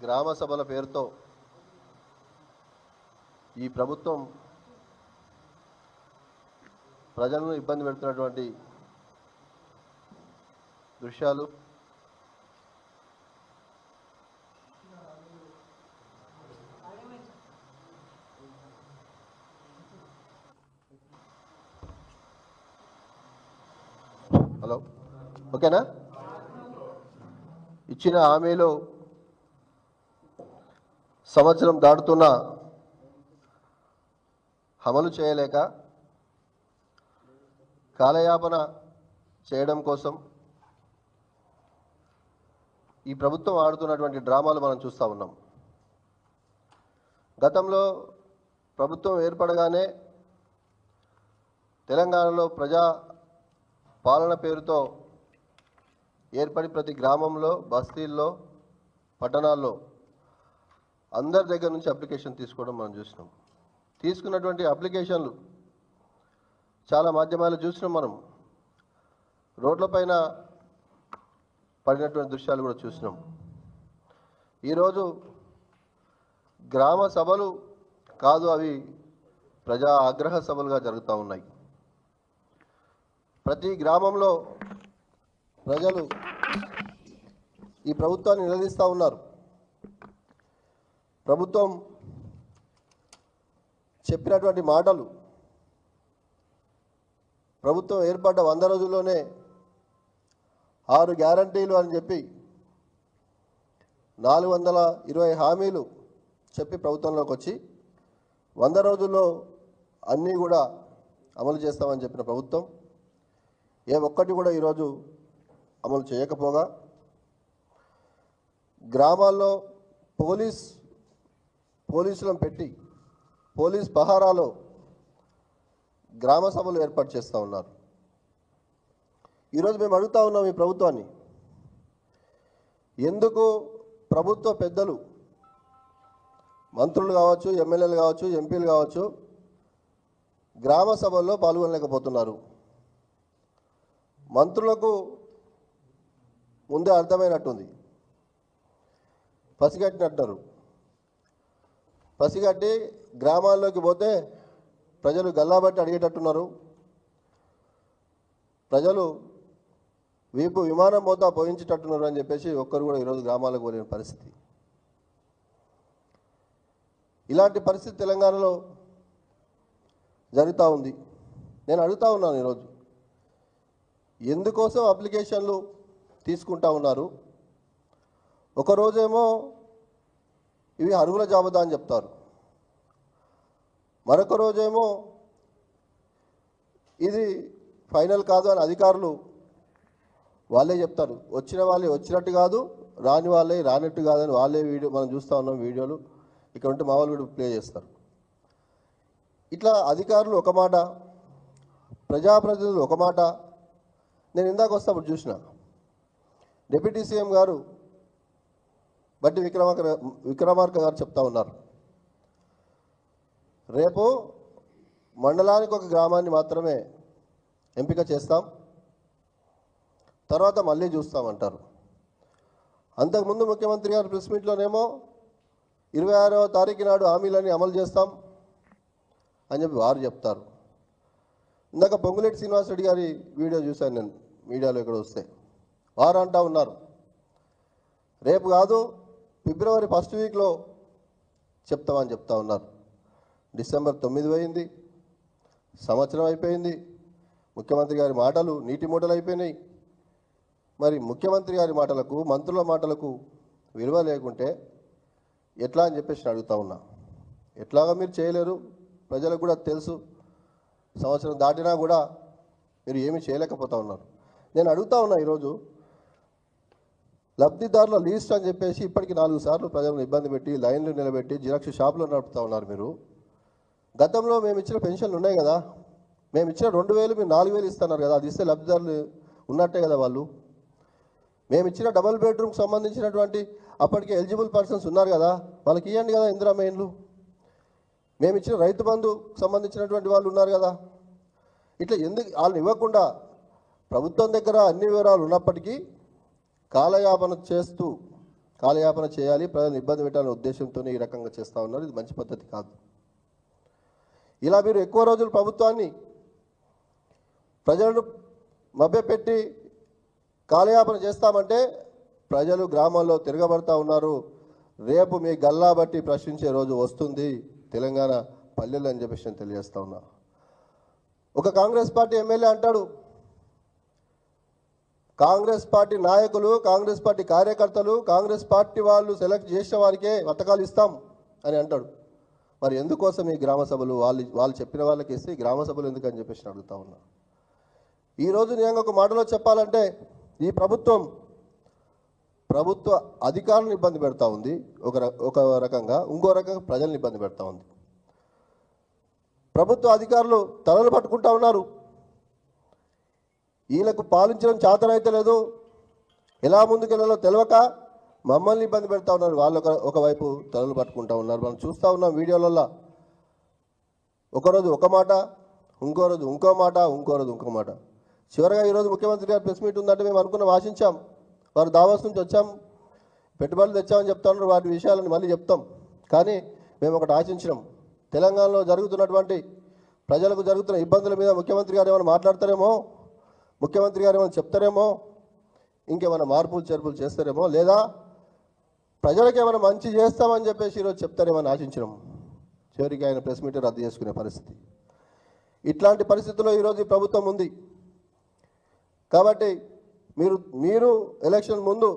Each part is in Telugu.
గ్రామ సభల పేరుతో ఈ ప్రభుత్వం ప్రజలను ఇబ్బంది పెడుతున్నటువంటి దృశ్యాలు. హలో ఓకేనా? ఇచ్చిన హామీలో సంవత్సరం దాటుతున్న అమలు చేయలేక కాలయాపన చేయడం కోసం ఈ ప్రభుత్వం ఆడుతున్నటువంటి డ్రామాలు మనం చూస్తూ ఉన్నాం. గతంలో ప్రభుత్వం ఏర్పడగానే తెలంగాణలో ప్రజా పాలన పేరుతో ఏర్పడి ప్రతి గ్రామంలో బస్తీల్లో పట్టణాల్లో అందరి దగ్గర నుంచి అప్లికేషన్ తీసుకోవడం మనం చూసినాం. తీసుకున్నటువంటి అప్లికేషన్లు చాలా మాధ్యమాలు చూసినాం మనం. రోడ్లపైన పడినటువంటి దృశ్యాలు కూడా చూసినాం. ఈరోజు గ్రామ సభలు కాదు అవి ప్రజా ఆగ్రహ సభలుగా జరుగుతూ ఉన్నాయి. ప్రతి గ్రామంలో ప్రజలు ఈ ప్రభుత్వాన్ని నిలదీస్తూ ఉన్నారు. ప్రభుత్వం చెప్పినటువంటి మాటలు ప్రభుత్వం ఏర్పడ్డ వంద రోజుల్లోనే ఆరు గ్యారంటీలు అని చెప్పి నాలుగు వందల ఇరవై హామీలు చెప్పి ప్రభుత్వంలోకి వచ్చి వంద రోజుల్లో అన్నీ కూడా అమలు చేస్తామని చెప్పిన ప్రభుత్వం ఏ ఒక్కటి కూడా ఈరోజు అమలు చేయకపోగా గ్రామాల్లో పోలీస్ పోలీసులను పెట్టి పోలీస్ పహారాలో గ్రామ సభలు ఏర్పాటు చేస్తూ ఉన్నారు. ఈరోజు మేము అడుగుతా ఉన్నాం ఈ ప్రభుత్వాన్ని ఎందుకు ప్రభుత్వ పెద్దలు మంత్రులు కావచ్చు ఎమ్మెల్యేలు కావచ్చు ఎంపీలు కావచ్చు గ్రామ సభల్లో పాల్గొనలేకపోతున్నారు. మంత్రులకు ముందే అర్థమైనట్టుంది. పసిగట్టినట్టున్నారు పసిగట్టి గ్రామాల్లోకి పోతే ప్రజలు గల్లాబట్టి అడిగేటట్టున్నారు. ప్రజలు వీపు విమానం పోతా పోయించేటట్టున్నారు అని చెప్పేసి ఒక్కరు కూడా ఈరోజు గ్రామాలకు పోలేని పరిస్థితి. ఇలాంటి పరిస్థితి తెలంగాణలో జరుగుతూ ఉంది. నేను అడుగుతా ఉన్నాను ఈరోజు ఎందుకోసం అప్లికేషన్లు తీసుకుంటా ఉన్నారు? ఒకరోజేమో ఇవి అరుగుల జాబితా అని చెప్తారు. మరొక రోజేమో ఇది ఫైనల్ కాదు అని అధికారులు వాళ్ళే చెప్తారు. వచ్చిన వాళ్ళే వచ్చినట్టు కాదు రాని వాళ్ళే రానట్టు కాదని వాళ్ళే వీడియో మనం చూస్తూ ఉన్నాం వీడియోలు. ఇక్కడ ఉంటే మా వాళ్ళు ప్లే చేస్తారు. ఇట్లా అధికారులు ఒక మాట ప్రజాప్రతినిధులు ఒక మాట. నేను ఇందాక వస్తాప్పుడు చూసిన. డిప్యూటీ సీఎం గారు బట్టి విక్రమార్క విక్రమార్క గారు చెప్తా ఉన్నారు. రేపు మండలానికి ఒక గ్రామాన్ని మాత్రమే ఎంపిక చేస్తాం. తర్వాత మళ్ళీ చూస్తామంటారు అంతకుముందు ముఖ్యమంత్రి గారు ప్రెస్ మీట్లోనేమో ఇరవై ఆరవ తారీఖు నాడు హామీలన్నీ అమలు చేస్తాం అని చెప్పి వారు చెప్తారు. ఇందాక పొంగులేటి శ్రీనివాసరెడ్డి గారి వీడియో చూశాను నేను. మీడియాలో ఇక్కడ వస్తే వారు అంటా ఉన్నారు. రేపు కాదు ఫిబ్రవరి ఫస్ట్ వీక్లో చెప్తామని చెప్తా ఉన్నారు. డిసెంబర్ తొమ్మిది పోయింది సంవత్సరం అయిపోయింది. ముఖ్యమంత్రి గారి మాటలు నీటి మూటలు అయిపోయినాయి. మరి ముఖ్యమంత్రి గారి మాటలకు మంత్రుల మాటలకు విలువ లేకుంటే ఎట్లా అని చెప్పేసి నేను అడుగుతా ఉన్నా. ఎట్లాగా మీరు చేయలేరు. ప్రజలకు కూడా తెలుసు. సంవత్సరం దాటినా కూడా మీరు ఏమీ చేయలేకపోతా ఉన్నారు. నేను అడుగుతా ఉన్నా ఈరోజు లబ్ధిదారుల లీస్ట్ అని చెప్పేసి ఇప్పటికి నాలుగు సార్లు ప్రజలను ఇబ్బంది పెట్టి లైన్లు నిలబెట్టి జిరాక్స్ షాపులు నడుపుతా ఉన్నారు మీరు. గతంలో మేము ఇచ్చిన పెన్షన్లు ఉన్నాయి కదా. మేము ఇచ్చిన రెండు వేలు మీరు నాలుగు వేలు ఇస్తున్నారు కదా. అది ఇస్తే లబ్ధిదారులు ఉన్నట్టే కదా వాళ్ళు. మేము ఇచ్చిన డబుల్ బెడ్రూమ్కి సంబంధించినటువంటి అప్పటికి ఎలిజిబుల్ పర్సన్స్ ఉన్నారు కదా. వాళ్ళకి ఇవ్వండి కదా ఇందిరా మెయిన్లు. మేము ఇచ్చిన రైతు బంధు సంబంధించినటువంటి వాళ్ళు ఉన్నారు కదా. ఇట్లా ఎందుకు వాళ్ళని ఇవ్వకుండా ప్రభుత్వం దగ్గర అన్ని వివరాలు ఉన్నప్పటికీ కాలయాపన చేస్తూ కాలయాపన చేయాలి ప్రజలను ఇబ్బంది పెట్టాలనే ఉద్దేశంతో ఈ రకంగా చేస్తూ ఉన్నారు. ఇది మంచి పద్ధతి కాదు. ఇలా మీరు ఎక్కువ రోజులు ప్రభుత్వాన్ని ప్రజలను మభ్యపెట్టి కాలయాపన చేస్తామంటే ప్రజలు గ్రామాల్లో తిరగబడతా ఉన్నారు. రేపు మీ గల్లా బట్టి ప్రశ్నించే రోజు వస్తుంది. తెలంగాణ పల్లెలు అని చెప్పేసి నేను తెలియజేస్తా ఉన్నా. ఒక కాంగ్రెస్ పార్టీ ఎమ్మెల్యే అంటాడు కాంగ్రెస్ పార్టీ నాయకులు కాంగ్రెస్ పార్టీ కార్యకర్తలు కాంగ్రెస్ పార్టీ వాళ్ళు సెలెక్ట్ చేసిన వారికే పథకాలు ఇస్తాం అని అంటాడు. మరి ఎందుకోసం ఈ గ్రామ సభలు? వాళ్ళు వాళ్ళు చెప్పిన వాళ్ళకి ఇస్తే గ్రామ సభలు ఎందుకు అని చెప్పేసి అడుగుతా ఉన్నా. ఈరోజు నేను ఒక మాటలో చెప్పాలంటే ఈ ప్రభుత్వం ప్రభుత్వ అధికారులను ఇబ్బంది పెడతా ఉంది. ఒక ఒక రకంగా ఇంకో రకంగా ప్రజల్ని ఇబ్బంది పెడతా ఉంది. ప్రభుత్వ అధికారులు తలలు పట్టుకుంటా ఉన్నారు. వీళ్ళకు పాలించడం చేతనైతే లేదు. ఎలా ముందుకెళ్ళాలో తెలియక మమ్మల్ని ఇబ్బంది పెడతా ఉన్నారు. వాళ్ళు ఒక ఒకవైపు తలలు పట్టుకుంటా ఉన్నారు. మనం చూస్తూ ఉన్నాం వీడియోలలో ఒకరోజు ఒక మాట ఇంకో రోజు ఇంకో మాట ఇంకో రోజు ఇంకో మాట. చివరిగా ఈరోజు ముఖ్యమంత్రి గారు ప్రెస్ మీట్ ఉందంటే మేము అనుకున్నాం ఆశించాం వారు దావాస్ నుంచి వచ్చాం. పెట్టుబడులు తెచ్చామని చెప్తా ఉన్నారు వాటి విషయాలను మళ్ళీ చెప్తాం. కానీ మేము ఒకటి ఆశించినాం. తెలంగాణలో జరుగుతున్నటువంటి ప్రజలకు జరుగుతున్న ఇబ్బందుల మీద ముఖ్యమంత్రి గారు ఏమైనా మాట్లాడతారేమో? ముఖ్యమంత్రి గారు ఏమైనా చెప్తారేమో? ఇంకేమైనా మార్పులు చేర్పులు చేస్తారేమో? లేదా ప్రజలకు ఏమైనా మంచి చేస్తామని చెప్పేసి ఈరోజు చెప్తారేమని ఆశించినాం చివరికి ఆయన ప్రెస్ మీట్ రద్దు చేసుకునే పరిస్థితి. ఇట్లాంటి పరిస్థితుల్లో ఈరోజు ప్రభుత్వం ఉంది. కాబట్టి మీరు మీరు ఎలక్షన్ ముందు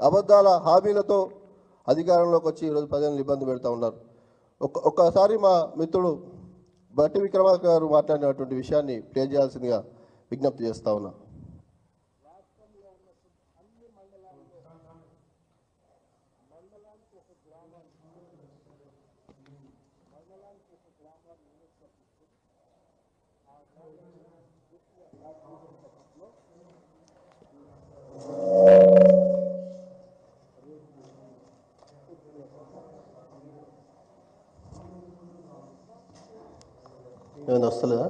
అబద్ధాల హామీలతో అధికారంలోకి వచ్చి ఈరోజు ప్రజలను ఇబ్బంది పెడతా ఉన్నారు. ఒక్క ఒక్కసారి మా మిత్రుడు బట్టి విక్రమార్క గారు మాట్లాడినటువంటి విషయాన్ని ప్లే చేయాల్సిందిగా విజ్ఞప్తి చేస్తా ఉన్నా. ఏమైనా వస్తలేదా?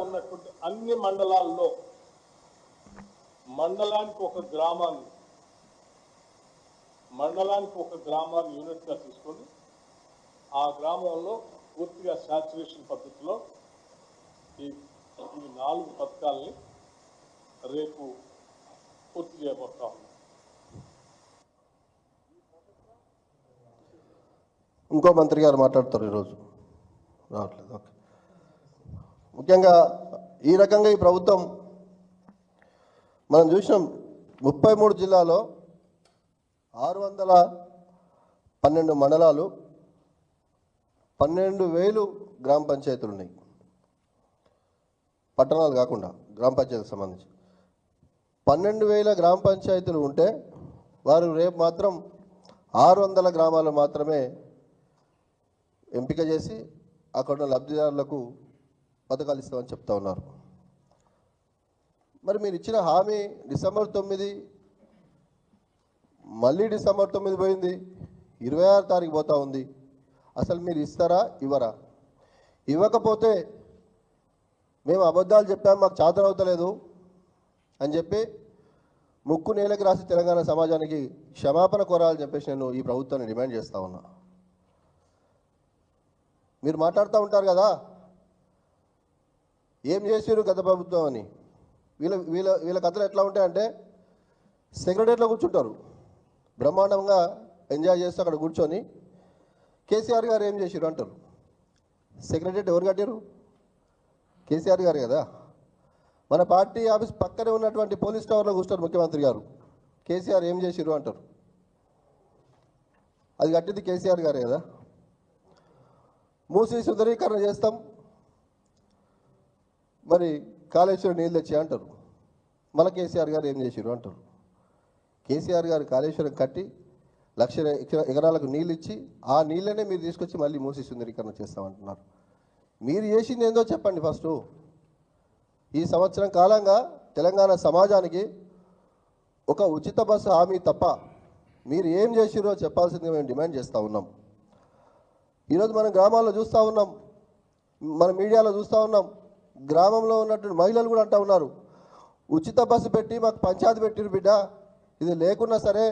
ఉన్నటువంటి అన్ని మండలాల్లో మండలానికి ఒక గ్రామాన్ని మండలానికి ఒక గ్రామాన్ని యూనిట్గా తీసుకొని ఆ గ్రామంలో పూర్తిగా శాచురేషన్ పద్ధతిలో ఈ ఈ నాలుగు పథకాలని రేపు పూర్తి చేయబోతా ఉన్నాం. ఇంకో మంత్రి గారు మాట్లాడతారు ఈరోజు. రావట్లేదు. ఓకే. ముఖ్యంగా ఈ రకంగా ఈ ప్రభుత్వం మనం చూసినాం ముప్పై మూడు జిల్లాలో ఆరు వందల పన్నెండు మండలాలు పన్నెండు వేలు గ్రామ పంచాయతీలు ఉన్నాయి. పట్టణాలు కాకుండా గ్రామ పంచాయతీకి సంబంధించి. పన్నెండు వేల గ్రామ పంచాయతీలు ఉంటే వారు రేపు మాత్రం ఆరు వందల గ్రామాలు మాత్రమే ఎంపిక చేసి అక్కడ ఉన్న లబ్ధిదారులకు పథకాలు ఇస్తామని చెప్తా ఉన్నారు. మరి మీరు ఇచ్చిన హామీ డిసెంబర్ తొమ్మిది మళ్ళీ డిసెంబర్ తొమ్మిది పోయింది ఇరవై ఆరు తారీఖు పోతా ఉంది. అసలు మీరు ఇస్తారా ఇవ్వరా? ఇవ్వకపోతే మేము అబద్ధాలు చెప్పాము మాకు చాతనవుతలేదు అని చెప్పి ముక్కు నేలకి రాసి తెలంగాణ సమాజానికి క్షమాపణ కోరాలని చెప్పేసి నేను ఈ ప్రభుత్వాన్ని డిమాండ్ చేస్తా ఉన్నా. మీరు మాట్లాడుతూ ఉంటారు కదా? ఏం చేసారు గత ప్రభుత్వం అని? వీళ్ళ వీళ్ళ వీళ్ళ కథలు ఎట్లా ఉంటాయంటే సెక్రటరీలో కూర్చుంటారు. బ్రహ్మాండంగా ఎంజాయ్ చేస్తూ అక్కడ కూర్చొని కేసీఆర్ గారు ఏం చేశారు అంటారు? సెక్రటరీ ఎవరు కట్టారు కేసీఆర్ గారు కదా. మన పార్టీ ఆఫీస్ పక్కనే ఉన్నటువంటి పోలీస్ టవర్లో కూర్చున్నారు ముఖ్యమంత్రి గారు. కేసీఆర్ ఏం చేసిరు అంటారు? అది కట్టింది కేసీఆర్ గారే కదా. మూసి సుందరీకరణ చేస్తాం మరి కాళేశ్వరం నీళ్ళు తెచ్చి అంటారు. మన కేసీఆర్ గారు ఏం చేశారు అంటారు. కేసీఆర్ గారు కాళేశ్వరం కట్టి లక్ష ఎకరాలకు నీళ్ళు ఇచ్చి ఆ నీళ్ళనే మీరు తీసుకొచ్చి మళ్ళీ మూసి సుందరీకరణ చేస్తామంటున్నారు. మీరు చేసింది ఏందో చెప్పండి ఫస్ట్. ఈ సంవత్సరం కాలంగా తెలంగాణ సమాజానికి ఒక ఉచిత బస్సు హామీ తప్ప మీరు ఏం చేసిరో చెప్పాల్సిందిగా మేము డిమాండ్ చేస్తూ ఉన్నాం. ఈరోజు మనం గ్రామాల్లో చూస్తూ ఉన్నాం. మన మీడియాలో చూస్తూ ఉన్నాం. గ్రామంలో ఉన్నటువంటి మహిళలు కూడా అంటూ ఉన్నారు ఉచిత బస్సు పెట్టి మాకు పంచాయతీ పెట్టిరు బిడ్డ ఇది లేకున్నా సరే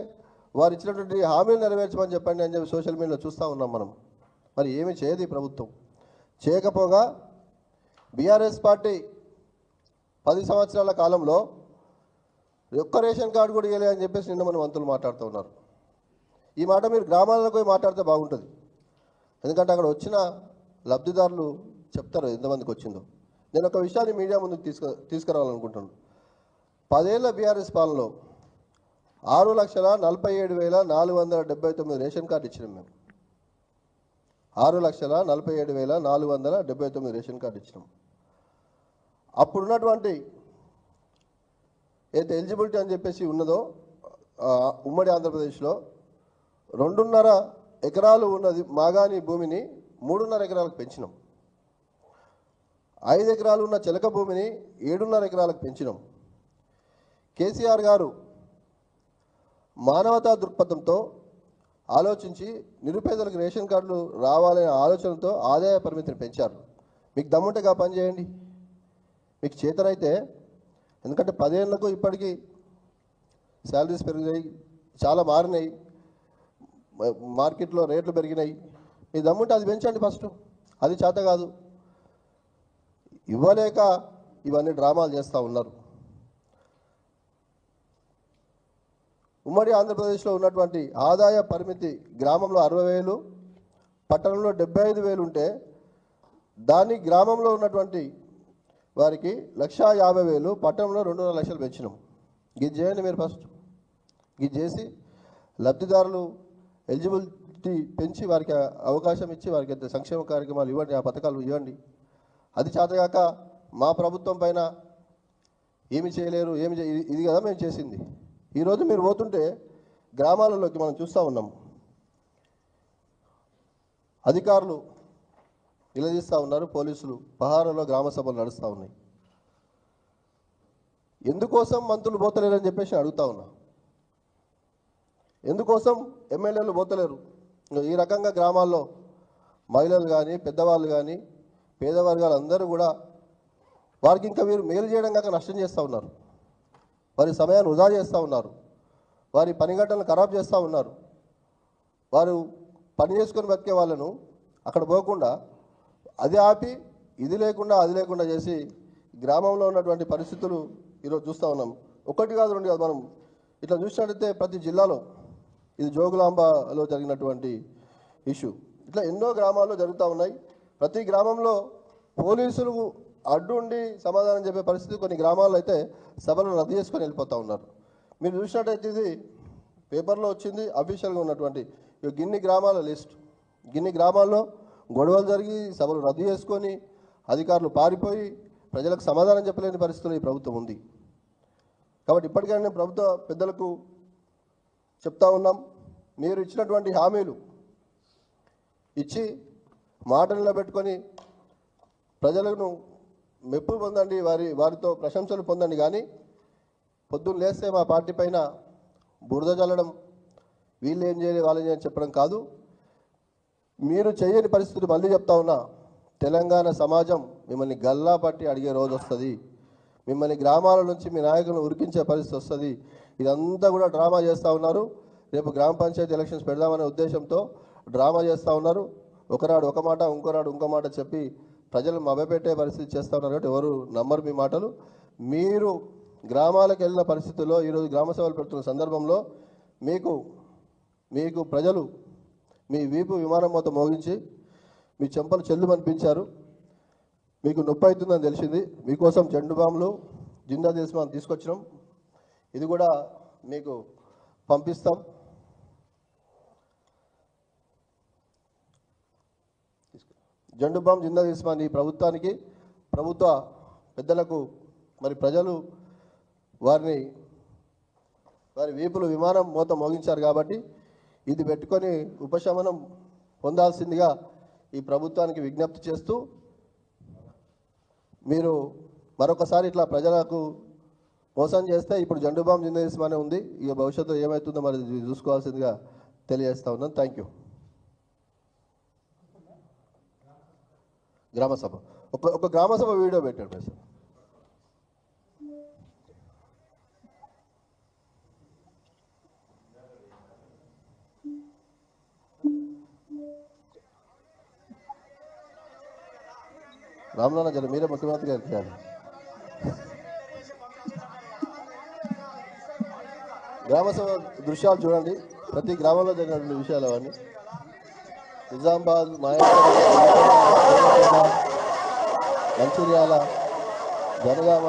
వారు ఇచ్చినటువంటి హామీలు నెరవేర్చమని చెప్పండి అని చెప్పి సోషల్ మీడియాలో చూస్తూ ఉన్నాం మనం. మరి ఏమి చేయదు ఈ ప్రభుత్వం. చేయకపోగా బీఆర్ఎస్ పార్టీ పది సంవత్సరాల కాలంలో ఒక్క రేషన్ కార్డు కూడా ఇవ్వలే అని చెప్పేసి నిన్న మన మంత్రులు మాట్లాడుతూ ఉన్నారు. ఈ మాట మీరు గ్రామాలకు పోయి మాట్లాడితే బాగుంటుంది. ఎందుకంటే అక్కడ వచ్చిన లబ్ధిదారులు చెప్తారు ఎంతమందికి వచ్చిందో. నేను ఒక విషయాన్ని మీడియా ముందుకు తీసుకు తీసుకురావాలనుకుంటున్నాను పదేళ్ళ బీఆర్ఎస్ పాలనలో ఆరు లక్షల నలభై ఏడు వేల నాలుగు వందల డెబ్బై తొమ్మిది రేషన్ కార్డు ఇచ్చినాం మేము. ఆరు లక్షల నలభై ఏడు వేల నాలుగు వందల డెబ్బై తొమ్మిది రేషన్ కార్డు ఇచ్చినాం. అప్పుడున్నటువంటి ఏదైతే ఎలిజిబిలిటీ అని చెప్పేసి ఉన్నదో ఉమ్మడి ఆంధ్రప్రదేశ్లో రెండున్నర ఎకరాలు ఉన్నది మాగాని భూమిని మూడున్నర ఎకరాలకు పెంచినాం. ఐదు ఎకరాలు ఉన్న చిలక భూమిని ఏడున్నర ఎకరాలకు పెంచినాం. కేసీఆర్ గారు మానవతా దృక్పథంతో ఆలోచించి నిరుపేదలకు రేషన్ కార్డులు రావాలనే ఆలోచనతో ఆదాయ పరిమితిని పెంచారు. మీకు దమ్ముంటేగా పని చేయండి. మీకు చేతనైతే ఎందుకంటే పదేళ్ళకు ఇప్పటికీ శాలరీస్ పెరిగినాయి చాలా మారినాయి మార్కెట్లో రేట్లు పెరిగినాయి. మీ దమ్ముంటే అది పెంచండి ఫస్ట్. అది చేత కాదు. ఇవ్వలేక ఇవన్నీ డ్రామాలు చేస్తూ ఉన్నారు. ఉమ్మడి ఆంధ్రప్రదేశ్లో ఉన్నటువంటి ఆదాయ పరిమితి గ్రామంలో అరవై వేలు పట్టణంలో డెబ్బై ఐదు వేలు ఉంటే దాన్ని గ్రామంలో ఉన్నటువంటి వారికి లక్షా యాభై వేలు పట్టణంలో రెండున్నర లక్షలు పెంచినాం. ఇది చేయండి మీరు ఫస్ట్. ఇది చేసి లబ్ధిదారులు ఎలిజిబిలిటీ పెంచి వారికి అవకాశం ఇచ్చి వారికి సంక్షేమ కార్యక్రమాలు ఇవ్వండి ఆ పథకాలు ఇవ్వండి. అది చేతగాక మా ప్రభుత్వం పైన ఏమి చేయలేరు ఏమి ఇది- కదా మేము చేసింది. ఈరోజు మీరు పోతుంటే గ్రామాలలోకి మనం చూస్తూ ఉన్నాం. అధికారులు నిలదీస్తూ ఉన్నారు పోలీసులు పహారాలో గ్రామ సభలు నడుస్తూ ఉన్నాయి. ఎందుకోసం మంత్రులు పోతలేరని చెప్పేసి అడుగుతా ఉన్నా. ఎందుకోసం ఎమ్మెల్యేలు పోతలేరు? ఈ రకంగా గ్రామాల్లో మహిళలు కానీ పెద్దవాళ్ళు కానీ పేద వర్గాలు అందరూ కూడా వారికి ఇంకా వీరు మేలు చేయడం కాక నష్టం చేస్తూ ఉన్నారు. వారి సమయాన్ని వృధా చేస్తూ ఉన్నారు. వారి పని గంటలను ఖరాబ్ చేస్తూ ఉన్నారు. వారు పని చేసుకొని బతికే వాళ్ళను అక్కడ పోకుండా అది ఆపి ఇది లేకుండా అది లేకుండా చేసి గ్రామంలో ఉన్నటువంటి పరిస్థితులు ఈరోజు చూస్తూ ఉన్నాం. ఒకటి కాదు రెండు కాదు మనం ఇట్లా చూసినట్టయితే ప్రతి జిల్లాలో ఇది జోగులాంబలో జరిగినటువంటి ఇష్యూ. ఇట్లా ఎన్నో గ్రామాల్లో జరుగుతూ ఉన్నాయి. ప్రతి గ్రామంలో పోలీసులు అడ్డుండి సమాధానం చెప్పే పరిస్థితి కొన్ని గ్రామాల్లో అయితే సభలు రద్దు చేసుకొని వెళ్ళిపోతూ ఉన్నారు. మీరు చూసినట్టయితే ఇది పేపర్లో వచ్చింది అఫీషియల్గా ఉన్నటువంటి గిన్ని గ్రామాల లిస్ట్. గిన్ని గ్రామాల్లో గొడవలు జరిగి సభలు రద్దు చేసుకొని అధికారులు పారిపోయి ప్రజలకు సమాధానం చెప్పలేని పరిస్థితులు ఈ ప్రభుత్వం ఉంది. కాబట్టి ఇప్పటికైనా ప్రభుత్వ పెద్దలకు చెప్తా ఉన్నాం. మీరు ఇచ్చినటువంటి హామీలు ఇచ్చి మాట నిలబెట్టుకొని ప్రజలను మెప్పు పొందండి వారి వారితో ప్రశంసలు పొందండి. కానీ పొద్దున్న లేస్తే మా పార్టీ పైన బురద చల్లడం వీళ్ళు ఏం చేయాలి వాళ్ళు ఏం చెప్పడం కాదు. మీరు చేయని పరిస్థితులు మళ్ళీ చెప్తా ఉన్నా తెలంగాణ సమాజం మిమ్మల్ని గల్లా పట్టి అడిగే రోజు వస్తుంది. మిమ్మల్ని గ్రామాల నుంచి మీ నాయకులను ఉరికించే పరిస్థితి వస్తుంది. ఇదంతా కూడా డ్రామా చేస్తూ ఉన్నారు. రేపు గ్రామ పంచాయతీ ఎలక్షన్స్ పెడదామనే ఉద్దేశంతో డ్రామా చేస్తూ ఉన్నారు. ఒకనాడు ఒక మాట ఇంకోనాడు ఇంకో మాట చెప్పి ప్రజలు మభ్యపెట్టే పరిస్థితి చేస్తూ ఉన్నారు కాబట్టి ఎవరు నమ్మరు మీ మాటలు. మీరు గ్రామాలకు వెళ్ళిన పరిస్థితుల్లో ఈరోజు గ్రామ సభలు పెడుతున్న సందర్భంలో మీకు మీకు ప్రజలు మీ వీపు విమానం మొత్తం మోగించి మీ చెంపలు చెల్లు అనిపించారు మీకు నొప్పి అవుతుందని తెలిసింది. మీకోసం చెండు బాంబులు జిందా దేశం తీసుకొచ్చినాం. ఇది కూడా మీకు పంపిస్తాం. జండు బాంబు జిందా దేశమాన్ ఈ ప్రభుత్వానికి ప్రభుత్వ పెద్దలకు మరి ప్రజలు వారిని వారి వీపులు విమానం మూత మోగించారు కాబట్టి ఇది పెట్టుకొని ఉపశమనం పొందాల్సిందిగా ఈ ప్రభుత్వానికి విజ్ఞప్తి చేస్తూ మీరు మరొకసారి ఇట్లా ప్రజలకు మోసం చేస్తే ఇప్పుడు జండుబామ్ జిందగీస్ అనే ఉంది. ఇక భవిష్యత్తులో ఏమవుతుందో మరి ఇది చూసుకోవాల్సిందిగా తెలియజేస్తా ఉన్నాను. థ్యాంక్ యూ గ్రామ సభ ఒక ఒక గ్రామ సభ వీడియో పెట్టాడు ప్రసాద్ సార్ గారు మీరే ముఖ్యమంత్రి గారికి చేయాలి గ్రామ సభ దృశ్యాలు చూడండి. ప్రతి గ్రామంలో జరిగినటువంటి విషయాలు అవన్నీ. నిజామాబాద్ నాయకులు Mancherial Jangaon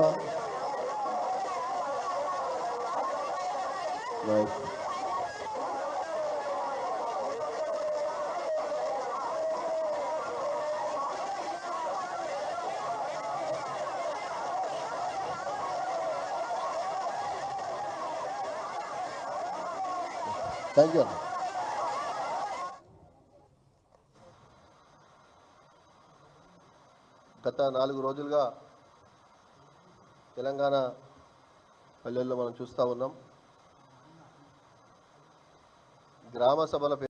Right. Thank you గత నాలుగు రోజులుగా తెలంగాణ పల్లెల్లో మనం చూస్తూ ఉన్నాం. గ్రామ సభల